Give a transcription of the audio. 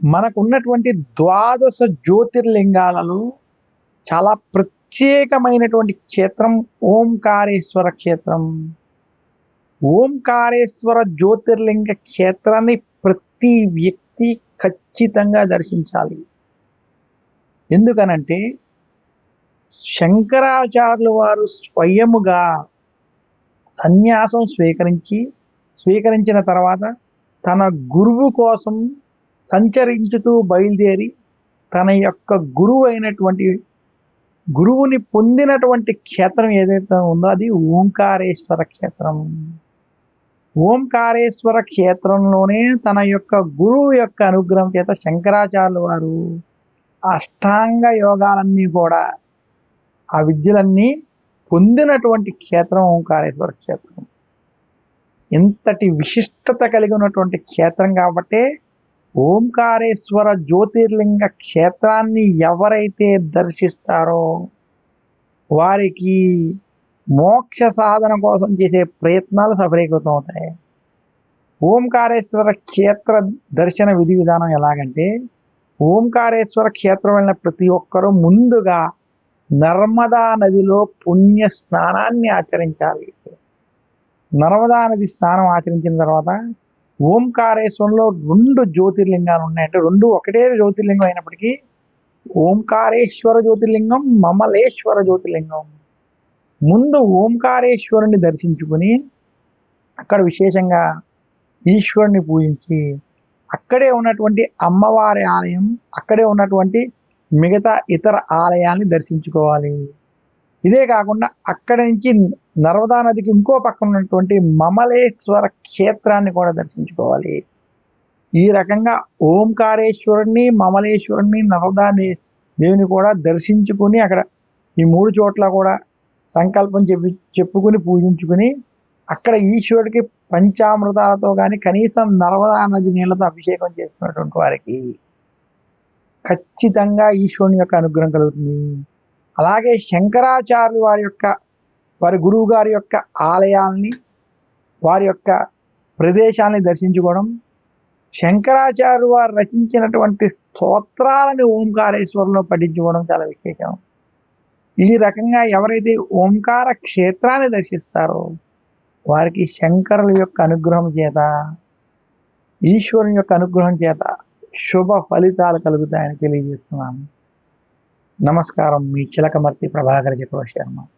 మనకున్నటువంటి ద్వాదశ జ్యోతిర్లింగాలలో చాలా ప్రత్యేకమైనటువంటి క్షేత్రం ఓంకారేశ్వర క్షేత్రం. ఓంకారేశ్వర జ్యోతిర్లింగ క్షేత్రాన్ని ప్రతి వ్యక్తి ఖచ్చితంగా దర్శించాలి. ఎందుకనంటే శంకరాచార్యులు వారు స్వయముగా సన్యాసం స్వీకరించి స్వీకరించిన తర్వాత తన గురువు కోసం సంచరించుతూ బయలుదేరి తన యొక్క గురువు అయినటువంటి గురువుని పొందినటువంటి క్షేత్రం ఏదైతే ఉందో అది ఓంకారేశ్వర క్షేత్రం. ఓంకారేశ్వర క్షేత్రంలోనే తన యొక్క గురువు యొక్క అనుగ్రహం చేత శంకరాచార్యుల వారు అష్టాంగ యోగాలన్నీ కూడా ఆ విద్యలన్నీ పొందినటువంటి క్షేత్రం ఓంకారేశ్వర క్షేత్రం. ఇంతటి విశిష్టత కలిగి ఉన్నటువంటి క్షేత్రం కాబట్టే ఓంకారేశ్వర జ్యోతిర్లింగ క్షేత్రాన్ని ఎవరైతే దర్శిస్తారో వారికి మోక్ష సాధన కోసం చేసే ప్రయత్నాలు సఫలీకృతం అవుతాయి. ఓంకారేశ్వర క్షేత్ర దర్శన విధి విధానం ఎలాగంటే ఓంకారేశ్వర క్షేత్రం వెళ్ళిన ప్రతి ఒక్కరూ ముందుగా నర్మదా నదిలో పుణ్య స్నానాన్ని ఆచరించాలి. నర్మదా నది స్నానం ఆచరించిన తర్వాత ఓంకారేశ్వరంలో రెండు జ్యోతిర్లింగాలు ఉన్నాయంటే రెండు ఒకటే జ్యోతిర్లింగం అయినప్పటికీ ఓంకారేశ్వర జ్యోతిర్లింగం మమలేశ్వర జ్యోతిర్లింగం. ముందు ఓంకారేశ్వరుని దర్శించుకుని అక్కడ విశేషంగా ఈశ్వరుని పూజించి అక్కడే ఉన్నటువంటి అమ్మవారి ఆలయం అక్కడే ఉన్నటువంటి మిగతా ఇతర ఆలయాల్ని దర్శించుకోవాలి. ఇదే కాకుండా అక్కడి నుంచి నర్మదా నదికి ఇంకో పక్కన ఉన్నటువంటి మమలేశ్వర క్షేత్రాన్ని కూడా దర్శించుకోవాలి. ఈ రకంగా ఓంకారేశ్వరుణ్ణి మమలేశ్వరుణ్ణి నర్మదా దేవుని కూడా దర్శించుకుని అక్కడ ఈ మూడు చోట్ల కూడా సంకల్పం చెప్పి చెప్పుకుని పూజించుకుని అక్కడ ఈశ్వరుడికి పంచామృతాలతో కానీ కనీసం నర్మదా నది నీళ్ళతో అభిషేకం చేసుకున్నటువంటి వారికి ఖచ్చితంగా ఈశ్వరుని యొక్క అనుగ్రహం కలుగుతుంది. అలాగే శంకరాచార్యులు వారి యొక్క వారి గురువు గారి యొక్క ఆలయాల్ని వారి యొక్క ప్రదేశాన్ని దర్శించుకోవడం శంకరాచార్యులు వారు రచించినటువంటి స్తోత్రాలని ఓంకారేశ్వరంలో పఠించుకోవడం చాలా విశేషం. ఈ రకంగా ఎవరైతే ఓంకార క్షేత్రాన్ని దర్శిస్తారో వారికి శంకరుల యొక్క అనుగ్రహం చేత ఈశ్వరుని యొక్క అనుగ్రహం చేత శుభ ఫలితాలు కలుగుతాయని తెలియజేస్తున్నాను. నమస్కారం. మీ చిలకమర్తి ప్రభాకర చక్రవర్తి శర్మ.